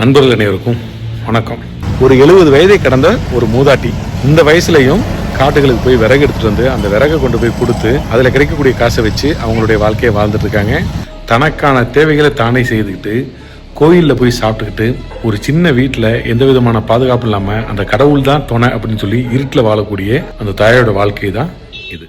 நண்பர்கள் அனைவருக்கும் வணக்கம். ஒரு எழுபது வயதை கடந்த ஒரு மூதாட்டி இந்த வயசுலயும் காட்டுகளுக்கு போய் விறகு எடுத்துட்டு வந்து அந்த விறகை கொண்டு போய் கொடுத்து அதுல கிடைக்கக்கூடிய காசை வச்சு அவங்களுடைய வாழ்க்கையை வாழ்ந்துட்டு இருக்காங்க. தனக்கான தேவைகளை தானே செய்துக்கிட்டு கோயிலில் போய் சாப்பிட்டுக்கிட்டு ஒரு சின்ன வீட்டில் எந்த விதமான பாதுகாப்பு இல்லாமல் அந்த கடவுள் தான் துணை அப்படின்னு சொல்லி இருட்டில் வாழக்கூடிய அந்த தாயோட வாழ்க்கை தான் இது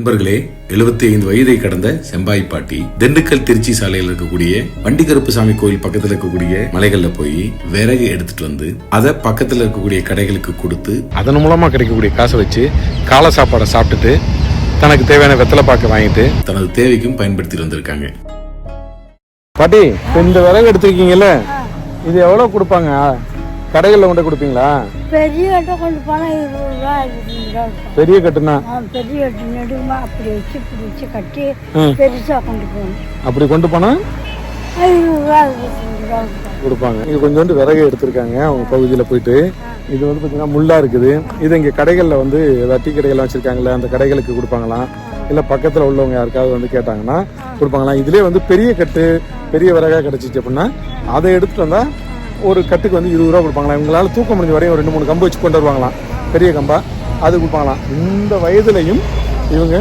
நண்பர்களே 75 ஐந்து வயதை கடந்த செம்பாய் பாட்டி திண்டுக்கல் திருச்சி சாலையில் இருக்கக்கூடிய வண்டி கருப்புசாமி கோயில் பக்கத்துல இருக்கக்கூடிய மலைகள்ல போய் விறகு எடுத்துட்டு வந்து அதை பக்கத்துல இருக்கக்கூடிய கடைகளுக்கு கொடுத்து அதன் மூலமா கிடைக்கக்கூடிய காசை வச்சு காலை சாப்பாடை சாப்பிட்டுட்டு தனக்கு தேவையான வெத்தலை பாக்க வாங்கிட்டு தனது தேவைக்கும் பயன்படுத்தி வந்திருக்காங்க. பாட்டி இந்த விறகு எடுத்திருக்கீங்கல்ல இது எவ்வளவு கொடுப்பாங்க? கடைகளில் கொண்டு கொடுப்பீங்களா? பெரிய கட்டை கொண்டு போனா இருபது ரூபா இருபத்தஞ்சு ரூபா இருக்கும். பெரிய கட்டுனா? பெரிய கட்டு நெடுமா அப்படி வச்சு இப்படி வச்சு கட்டி ம். பெருசா கொண்டு போகணும். அப்படி கொண்டு போனா? இருபது ரூபா இருபத்தஞ்சு ரூபா இருக்கும். கொடுப்பாங்க. இங்க கொஞ்சோண்டு விறகு எடுத்திருக்காங்க அவங்க பகுதியில் போயிட்டு. இது வந்து பார்த்தீங்கன்னா முள்ளா இருக்குது. இது இங்கே கடைகளில் வந்து ஏதாவது டீ கடைகள்லாம் வச்சிருக்காங்களே அந்த கடைகளுக்கு கொடுப்பாங்களாம். இல்லை பக்கத்தில் உள்ளவங்க யாருக்காவது வந்து கேட்டாங்கன்னா கொடுப்பாங்களாம். இதுலேயே வந்து பெரிய கட்டு பெரிய விறகா கிடைச்சிச்சு அப்படின்னா அதை எடுத்துட்டு வந்தா ஒரு கட்டுக்கு வந்து இருபது ரூபா கொடுப்பாங்களாம். இவங்களால தூக்க முடிஞ்ச வரையும் ஒரு ரெண்டு மூணு கம்பு வச்சு கொண்டு வருவாங்களாம். பெரிய கம்பா அது கொடுப்பாங்களாம். இந்த வயதுலையும் இவங்க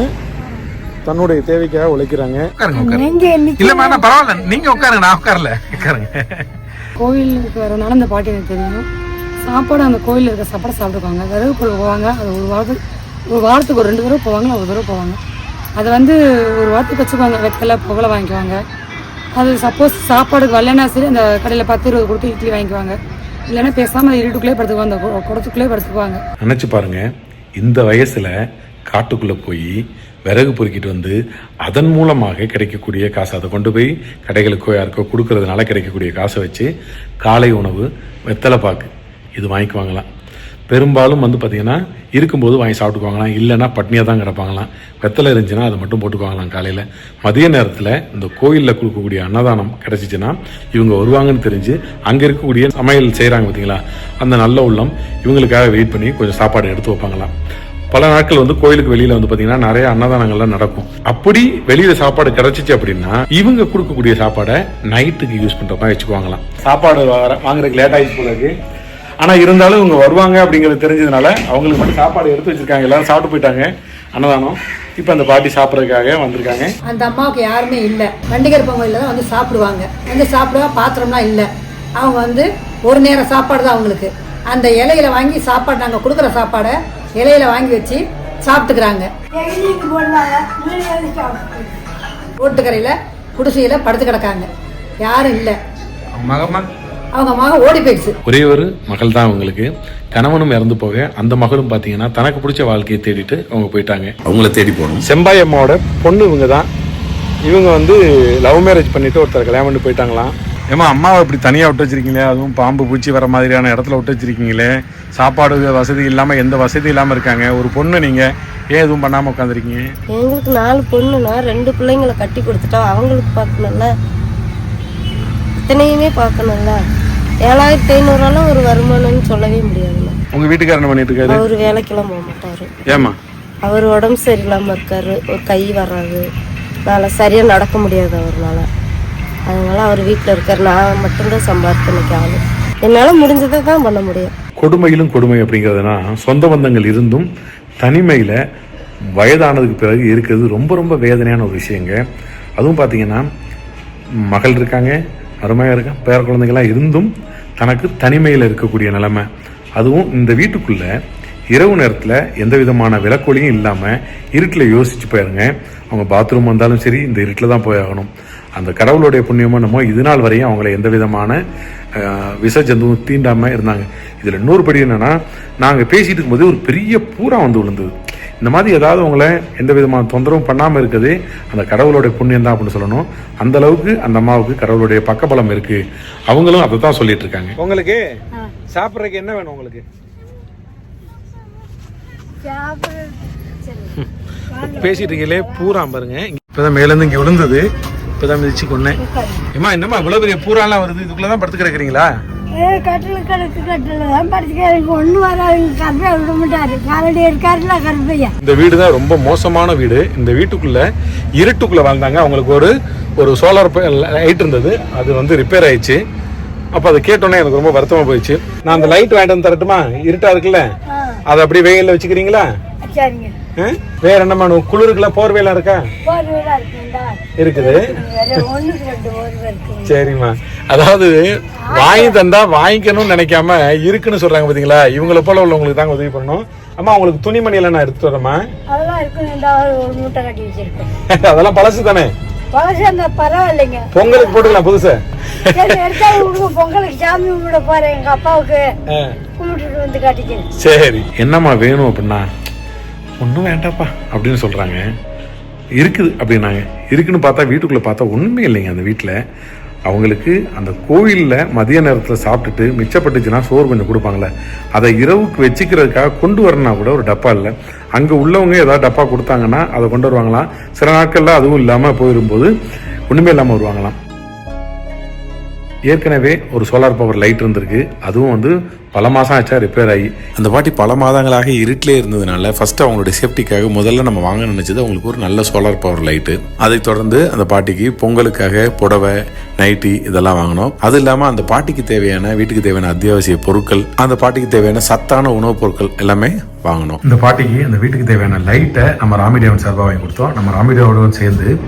தன்னுடைய தேவைக்காக உழைக்கிறாங்க. நான் பரவாயில்ல. நீங்க உட்காருங்க நான் உட்காரல. உட்காருங்க. கோயிலுக்கு வரனால அந்த பாட்டி எனக்கு தெரியும். சாப்பாடு அந்த கோயிலில் இருக்க சாப்பாடு சாப்பிட்டுக்குவாங்க. விறகு பொருள் போவாங்க அது ஒரு வாரத்துக்கு ஒரு வாரத்துக்கு ஒரு ரெண்டு தடவை போவாங்க இல்ல ஒரு தடவை போவாங்க. அதை வந்து ஒரு வாரத்துக்கு வச்சுக்குவாங்க வெத்தலை புகழை வாங்கிக்குவாங்க. அது சப்போஸ் சாப்பாடுக்கு வரலன்னா சரி அந்த கடையில் பத்து இருபது கொடுத்து இட்லி வாங்கிக்குவாங்க. இல்லைன்னா பேசாமல் இருட்டுக்குள்ளே படுத்துக்குவாங்க அந்த குடத்துக்குள்ளே படுத்துக்குவாங்க. நினச்சி பாருங்க இந்த வயசில் காட்டுக்குள்ளே போய் விறகு பொறுக்கிட்டு வந்து அதன் மூலமாக கிடைக்கக்கூடிய காசு அதை கொண்டு போய் கடைகளுக்கோ யாருக்கோ கொடுக்கறதுனால கிடைக்கக்கூடிய காசை வச்சு காலை உணவு வெத்தலை பாக்கு இது வாங்கிக்குவாங்களாம். பெரும்பாலும் வந்து பார்த்திங்கன்னா இருக்கும்போது வாங்கி சாப்பிட்டுக்குவாங்களாம். இல்லைன்னா பட்னியாக தான் கிடப்பாங்களாம். வெத்தலை இருந்துச்சுன்னா அதை மட்டும் போட்டுக்குவாங்களாம் காலையில். மதிய நேரத்தில் இந்த கோயிலில் கொடுக்கக்கூடிய அன்னதானம் கிடச்சிச்சின்னா இவங்க வருவாங்கன்னு தெரிஞ்சு அங்கே இருக்கக்கூடிய சமையல் செய்கிறாங்க பார்த்தீங்களா அந்த நல்ல உள்ளம் இவங்களுக்காக வெயிட் பண்ணி கொஞ்சம் சாப்பாடு எடுத்து வைப்பாங்களாம். பல நாட்கள் வந்து கோயிலுக்கு வெளியில வந்து பாத்தீங்கன்னா நிறைய அன்னதானங்கள்லாம் நடக்கும். அப்படி வெளியில சாப்பாடு கிடைச்சிச்சு அப்படின்னா இவங்க கொடுக்கக்கூடிய சாப்பாடை நைட்டுக்கு யூஸ் பண்ற மாதிரி வச்சுக்குவாங்களாம். சாப்பாடு வாங்குறதுக்கு லேட் ஆயிடுச்சு போல இருக்கு. ஆனா இருந்தாலும் இவங்க வருவாங்க அப்படிங்கிறது தெரிஞ்சதுனால அவங்களுக்கு மட்டும் சாப்பாடு எடுத்து வச்சிருக்காங்க. எல்லாரும் சாப்பிட்டு போயிட்டாங்க. அன்னதானம். இப்போ அந்த பாட்டி சாப்பிட்றதுக்காக வந்திருக்காங்க. அந்த அம்மாவுக்கு யாருமே இல்லை. வண்டிகர் பொங்கலில் தான் வந்து சாப்பிடுவாங்க. வந்து சாப்பிடுவா பாத்திரம்லாம் இல்லை. அவங்க வந்து ஒரு நேரம் சாப்பாடு தான் அவங்களுக்கு. அந்த இலையில வாங்கி சாப்பாடு நாங்கள் கொடுக்குற சாப்பாடை இலையில வாங்கி வச்சு சாப்பிட்டுக்கிறாங்க. ரோட்டுக்கரையில் குடிசையில் படுத்து கிடக்காங்க. யாரும் இல்லை. அவங்க மகன் ஓடி போயிடுச்சு. ஒரே ஒரு மகள் தான் அவங்களுக்கு. கணவனும் இறந்து போக அந்த மகளும் பாத்தீங்கன்னா தனக்கு பிடிச்ச வாழ்க்கையை தேடிட்டு அவங்க போயிட்டாங்க. அவங்கள தேடி போகணும். செம்பாய் அம்மாவோட பொண்ணு இவங்க தான் இவங்க வந்து லவ் மேரேஜ் பண்ணிட்டு ஒருத்தர் கல்யாணம் பண்ணி போயிட்டாங்களாம். ஏமா அம்மாவை இப்படி தனியாக விட்டு வச்சிருக்கீங்களே? அதுவும் பாம்பு பூச்சி வர மாதிரியான இடத்துல விட்டு வச்சிருக்கீங்களே? சாப்பாடு வசதி இல்லாமல் எந்த வசதி இல்லாமல் இருக்காங்க? ஒரு பொண்ணு நீங்கள் ஏன் எதுவும் பண்ணாமல் உட்காந்துருக்கீங்க எங்களுக்கு நாலு பொண்ணுனா ரெண்டு பிள்ளைங்களை கட்டி கொடுத்துட்டோம் அவங்களுக்கு பார்க்கணும்ல இத்தனையுமே பார்க்கணும்ல. ஏழாயிரத்தி ஐநூறுலாம் ஒரு வருமானம்னு சொல்லவே முடியாதுல்ல உங்கள் வீட்டுக்காரர் என்ன பண்ணிட்டு இருக்காரு? அவர் வேலைக்கெல்லாம் போக மாட்டாரு. ஏமா அவர் உடம்பு சரியில்லாமல் இருக்காரு. ஒரு கை வராது. அதனால சரியாக நடக்க முடியாது அவர்னால. அதனால அவர் வீட்டில் இருக்கார். நான் மட்டும்தான் சம்பாதிக்க ஆளு. என்னால் முடிஞ்சதை தான் பண்ண முடியும். கொடுமையிலும் கொடுமை அப்படிங்கிறதுனா சொந்த பந்தங்கள் இருந்தும் தனிமையில் வயதானதுக்கு பிறகு இருக்கிறது ரொம்ப ரொம்ப வேதனையான ஒரு விஷயங்க. அதுவும் பார்த்தீங்கன்னா மகள் இருக்காங்க அருமையாக இருக்க? பேர குழந்தைங்களாம் இருந்தும் தனக்கு தனிமையில் இருக்கக்கூடிய நிலைமை. அதுவும் இந்த வீட்டுக்குள்ளே இரவு நேரத்தில் எந்த விதமான விளக்கொலியும் இல்லாமல் இருட்டில் யோசிச்சு போயிருங்க அவங்க பாத்ரூம் வந்தாலும் சரி இந்த இருட்டில் தான் போய் ஆகணும். அந்த கடவுளுடைய புண்ணியமோ நம்ம இது நாள் வரையும் அவங்கள எந்த விதமான அஹ், ஜந்துவும் தீண்டாமல் இருந்தாங்க. இதில் இன்னொரு படி என்னென்னா நாங்கள் பேசிகிட்டு இருக்கும்போது ஒரு பெரிய பூரா வந்து விழுந்தது. இந்த மாதிரி ஏதாவது உங்களை எந்த விதமான தொந்தரவும் பண்ணாமல் இருக்குது அந்த கடவுளுடைய புண்ணியம் தான் அப்படின்னு சொல்லணும். அந்த அளவுக்கு அந்த அம்மாவுக்கு கடவுளுடைய பக்கபலம் இருக்கு. அவங்களும் அதை தான் சொல்லிட்டு இருக்காங்க. உங்களுக்கு சாப்பிட்றதுக்கு என்ன வேணும் உங்களுக்கு? பேசிட்டு இருக்கீங்களே பூரா பாருங்க. இப்பதான் மேலேருந்து இங்கே விழுந்தது. இப்பதான் மிதிச்சு கொன்னேன். ஏமா என்னம்மா இவ்வளவு பெரிய பூராலாம் வருது? இதுக்குள்ளதான் படுத்து கிடக்குறீங்களா? கட்டில் கிடக்கு கட்டில். தான் படிச்சுக்க ஒன்று வராதுங்க கருப்பையா விட மாட்டாரு. காலடி இருக்காருல கருப்பையா. இந்த வீடு தான் ரொம்ப மோசமான வீடு. இந்த வீட்டுக்குள்ள இருட்டுக்குள்ள வாழ்ந்தாங்க. அவங்களுக்கு ஒரு ஒரு சோலார் லைட் இருந்தது. அது வந்து ரிப்பேர் ஆயிடுச்சு. அப்போ அதை கேட்டோன்னே எனக்கு ரொம்ப வருத்தமா போயிடுச்சு. நான் அந்த லைட் வாங்கிட்டு வந்து தரட்டுமா? இருட்டா இருக்குல்ல? அதை அப்படியே வெயில்ல வச்சுக்கிறீங்களா? சரிங்க? வேற என்னம்மா குளிருக்குலாம் போர்வையெல்லாம் இருக்கா? இருக்குது. சரிம்மா. அதாவது வாங்கி தந்தா வாங்கிக்கணும்னு நினைக்காம இருக்குன்னு சொல்றாங்க பாத்தீங்களா? இவங்கள போல உள்ளவங்களுக்கு தாங்க உதவி பண்ணணும். அம்மா உங்களுக்கு துணிமணி எல்லாம் நான் எடுத்து வரேம்மா. அதெல்லாம் பழசு தானே? பொங்கலுக்கு போட்டுக்கலாம் புதுசு. சரி எடுத்தா விடுங்க. பொங்கலுக்கு சாமி கும்பிட போறேன் எங்க அப்பாவுக்கு. ஆ. கும்பிட்டுட்டு வந்து கட்டிக்கிறேன். சரி. என்னம்மா வேணும் அப்படின்னா? ஒன்றும் வேண்டாப்பா அப்படின்னு சொல்கிறாங்க இருக்குது அப்படின்னாங்க இருக்குன்னு பார்த்தா வீட்டுக்குள்ளே பார்த்தா ஒன்றுமே இல்லைங்க அந்த வீட்டில் அவங்களுக்கு அந்த கோயிலில் மதிய நேரத்தில் சாப்பிட்டுட்டு மிச்சப்பட்டுச்சுன்னா சோறு கொஞ்சம் கொடுப்பாங்களே அதை இரவுக்கு வச்சுக்கிறதுக்காக கொண்டு வரணும்னா கூட ஒரு டப்பா இல்லை. அங்கே உள்ளவங்க ஏதாவது டப்பா கொடுத்தாங்கன்னா அதை கொண்டு வருவாங்களாம். சில நாட்களில் அதுவும் இல்லாமல் போயிடும்போது ஒன்றுமே இல்லாமல் வருவாங்களாம். ஏற்கனவே ஒரு சோலார் பவர் லைட் இருந்திருக்கு. அதுவும் வந்து பல மாதம் ஆச்சா ரிப்பேர் ஆகி. அந்த பாட்டி பல மாதங்களாக இருட்டிலே இருந்ததுனால ஃபர்ஸ்ட் அவங்களுடைய சேஃப்டிக்காக முதல்ல நம்ம வாங்க நினைச்சது அவங்களுக்கு ஒரு நல்ல சோலார் பவர் லைட்டு அதை தொடர்ந்து அந்த பாட்டிக்கு பொங்கலுக்காக புடவை நைட்டி இதெல்லாம் வாங்கினோம். அது இல்லாமல் அந்த பாட்டிக்கு தேவையான வீட்டுக்கு தேவையான அத்தியாவசிய பொருட்கள் அந்த பாட்டிக்கு தேவையான சத்தான உணவுப் பொருட்கள் எல்லாமே வாங்கினோம். இந்த பாட்டிக்கு அந்த வீட்டுக்கு தேவையான லைட்டை நம்ம ராமிடேவன் சார்பாக வாங்கி கொடுத்தோம். நம்ம ராமிடேவனுடன் சேர்ந்து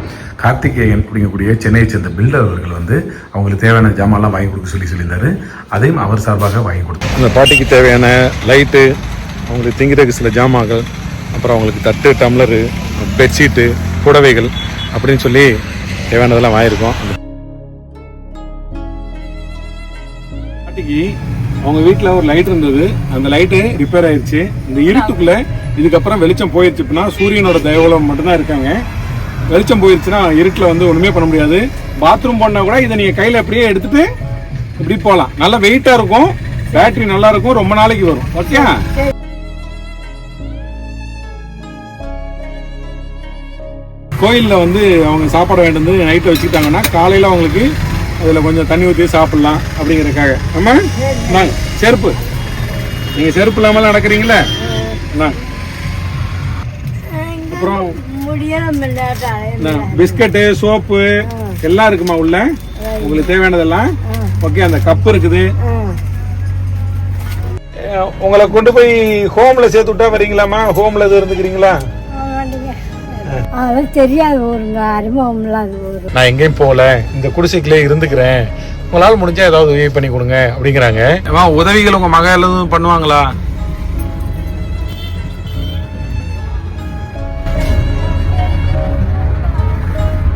கார்த்திகேயன் அப்படிங்கக்கூடிய சென்னையை சேர்ந்த பில்டர் அவர்கள் வந்து அவங்களுக்கு தேவையான ஜாமான்லாம் வாங்கி கொடுக்க சொல்லி சொல்லியிருந்தாரு. அதையும் அவர் சார்பாக வாங்கி கொடுத்தோம். அந்த பாட்டிக்கு தேவையான லைட்டு அவங்களுக்கு திங்கிறதுக்கு சில ஜாமான்கள் அப்புறம் அவங்களுக்கு தட்டு டம்ளரு பெட்ஷீட்டு புடவைகள் அப்படின்னு சொல்லி தேவையானதெல்லாம் வாங்கியிருக்கோம். பாட்டிக்கு அவங்க வீட்டில் ஒரு லைட் இருந்தது. அந்த லைட்டு ரிப்பேர் ஆயிடுச்சு இந்த இருட்டுக்குள்ள இதுக்கப்புறம் வெளிச்சம் போயிடுச்சுன்னா சூரியனோட தயவுலம் மட்டும்தான் இருக்காங்க. வெளிச்சம் போயிடுச்சுன்னா இருட்டில் வந்து ஒன்றுமே பண்ண முடியாது. பாத்ரூம் போனா கூட இதை நீங்கள் கையில் அப்படியே எடுத்துட்டு இப்படி போகலாம் நல்லா வெயிட்டாக இருக்கும். பேட்டரி நல்லா இருக்கும். ரொம்ப நாளைக்கு வரும். ஓகே? கோயிலில் வந்து அவங்க சாப்பாடு வேண்டியது நைட்டில் வச்சுக்கிட்டாங்கன்னா காலையில் அவங்களுக்கு அதில் கொஞ்சம் தண்ணி ஊற்றி சாப்பிட்லாம் அப்படிங்கிறதுக்காக. ஆமா? நாங்க செருப்பு. நீங்கள் செருப்பு இல்லாமல் நடக்கிறீங்களே? நாங்க அப்புறம் பிஸ்கட்டு சோப்பு எல்லாம் இருக்குமா உள்ள? உங்களுக்கு தேவையானதெல்லாம்? ஓகே அந்த கப் இருக்குது. உங்களை கொண்டு போய் ஹோம்ல சேர்த்து விட்டா வரீங்களாமா ஹோம்ல எதுவும் இருந்துக்கிறீங்களா? அது தெரியாது ஊருங்க நான் எங்கேயும் போகல. இந்த குடிசைக்குள்ளே இருந்துக்கிறேன். உங்களால் முடிஞ்சா ஏதாவது உதவி பண்ணி கொடுங்க அப்படிங்கிறாங்க. உதவிகள் உங்க மக எதுவும் பண்ணுவாங்களா?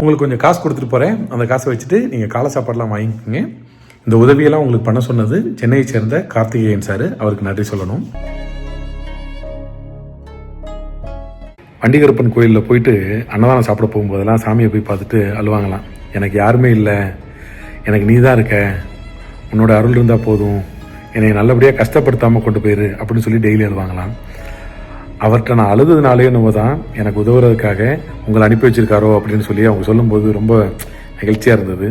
உங்களுக்கு கொஞ்சம் காசு கொடுத்துட்டு போகிறேன் அந்த காசை வச்சுட்டு நீங்கள் காலை சாப்பாடுலாம் வாங்கிக்கோங்க. இந்த உதவியெல்லாம் உங்களுக்கு பண்ண சொன்னது சென்னையை சேர்ந்த கார்த்திகேயன் சார். அவருக்கு நன்றி சொல்லணும். வண்டிகருப்பன் கோயிலில் போயிட்டு அன்னதானம் சாப்பிட போகும்போதெல்லாம் சாமியை போய் பார்த்துட்டு அழுவாங்களாம். எனக்கு யாருமே இல்லை. எனக்கு நீ தான் இருக்க. உன்னோட அருள் இருந்தால் போதும். என்னை நல்லபடியாக கஷ்டப்படுத்தாமல் கொண்டு போயிரு அப்படின்னு சொல்லி டெய்லி அழுவாங்களாம். அவர்கிட்ட நான் அழுதுனாலே என்னவோ தான் எனக்கு உதவுறதுக்காக உங்களை அனுப்பி வச்சிருக்காரோ அப்படின்னு சொல்லி அவங்க சொல்லும்போது ரொம்ப நெகிழ்ச்சியாக இருந்தது.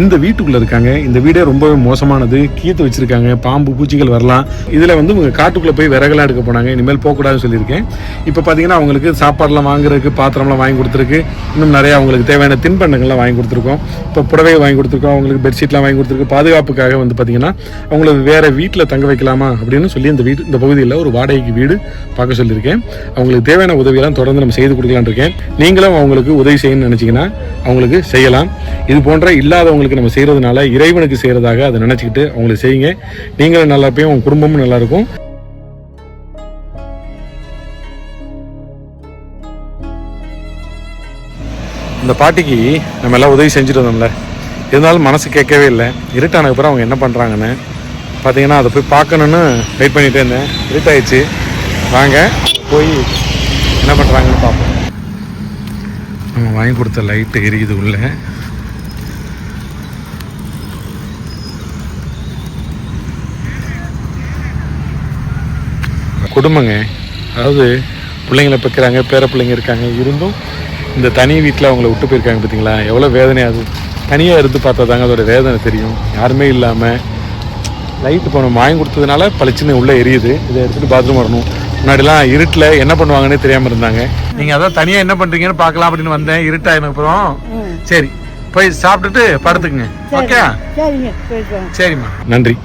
இந்த வீட்டுக்குள்ள இருக்காங்க. இந்த வீடே ரொம்பவே மோசமானது. கீத்து வச்சிருக்காங்க. பாம்பு பூச்சிகள் வரலாம். இதுல வந்து உங்கள் காட்டுக்குள்ள போய் விறகுலாம் எடுக்க போனாங்க. இனிமேல் போகக்கூடாதுன்னு சொல்லியிருக்கேன். இப்போ பார்த்தீங்கன்னா அவங்களுக்கு சாப்பாடுலாம் வாங்குறதுக்கு பாத்திரம்லாம் வாங்கி கொடுத்துருக்கு. இன்னும் நிறைய அவங்களுக்கு தேவையான தின்பண்டங்கள்லாம் வாங்கி கொடுத்துருக்கோம். இப்போ புடவை வாங்கி கொடுத்துருக்கோம். அவங்களுக்கு பெட்ஷீட்லாம் வாங்கி கொடுத்துருக்கு பாதுகாப்புக்காக வந்து பார்த்திங்கன்னா அவங்களுக்கு வேற வீட்டில் தங்க வைக்கலாமா அப்படின்னு சொல்லி இந்த வீடு இந்த பகுதியில் ஒரு வாடகைக்கு வீடு பார்க்க சொல்லியிருக்கேன். அவங்களுக்கு தேவையான உதவியெல்லாம் தொடர்ந்து நம்ம செய்து கொடுக்கலான்னு இருக்கேன். நீங்களும் அவங்களுக்கு உதவி செய்யணும்னு நினச்சிங்கன்னா அவங்களுக்கு செய்யலாம். இது போன்ற இல்லாதவங்களுக்கு நம்ம செய்கிறதுனால இறைவனுக்கு செய்கிறதாக அதை நினச்சிக்கிட்டு அவங்களுக்கு செய்யுங்க. நீங்களும் நல்லா இருப்பீங்க உங்கள் குடும்பமும் நல்லா இருக்கும். இந்த பாட்டிக்கு நம்ம எல்லாம் உதவி செஞ்சுட்டு வந்தோம்ல. இருந்தாலும் மனசு கேட்கவே இல்லை. இருட்டானதுக்கு அப்புறம் அவங்க என்ன பண்ணுறாங்கன்னு பார்த்தீங்கன்னா அதை போய் பார்க்கணுன்னு வெயிட் பண்ணிகிட்டே இருந்தேன். இருட்டாயிடுச்சு. வாங்க போய் என்ன பண்ணுறாங்கன்னு பார்ப்போம். நம்ம வாங்கி கொடுத்த லைட்டு எரியுது உள்ள. குடும்பங்க. அதாவது பிள்ளைங்களை பெற்கிறாங்க பேர பிள்ளைங்க இருக்காங்க. இருந்தும் இந்த தனி வீட்டில் அவங்கள விட்டு போயிருக்காங்க பார்த்தீங்களா எவ்வளோ வேதனையாது தனியாக இருந்து பார்த்தா தாங்க அதோட வேதனை தெரியும். யாருமே இல்லாமல் லைட்டு போன மாயம் கொடுத்ததுனால பளிச்சுன்னு உள்ளே எரியுது. இதை எடுத்துகிட்டு பாத்ரூம் வரணும். முன்னாடிலாம் இருட்டில் என்ன பண்ணுவாங்கன்னே தெரியாமல் இருந்தாங்க. நீங்கள் அதான் தனியாக என்ன பண்ணுறீங்கன்னு பார்க்கலாம் அப்படின்னு வந்தேன். இருட்டாயின அப்புறம் சரி போய் சாப்பிட்டுட்டு படுத்துக்குங்க. ஓகே? சரிம்மா. நன்றி.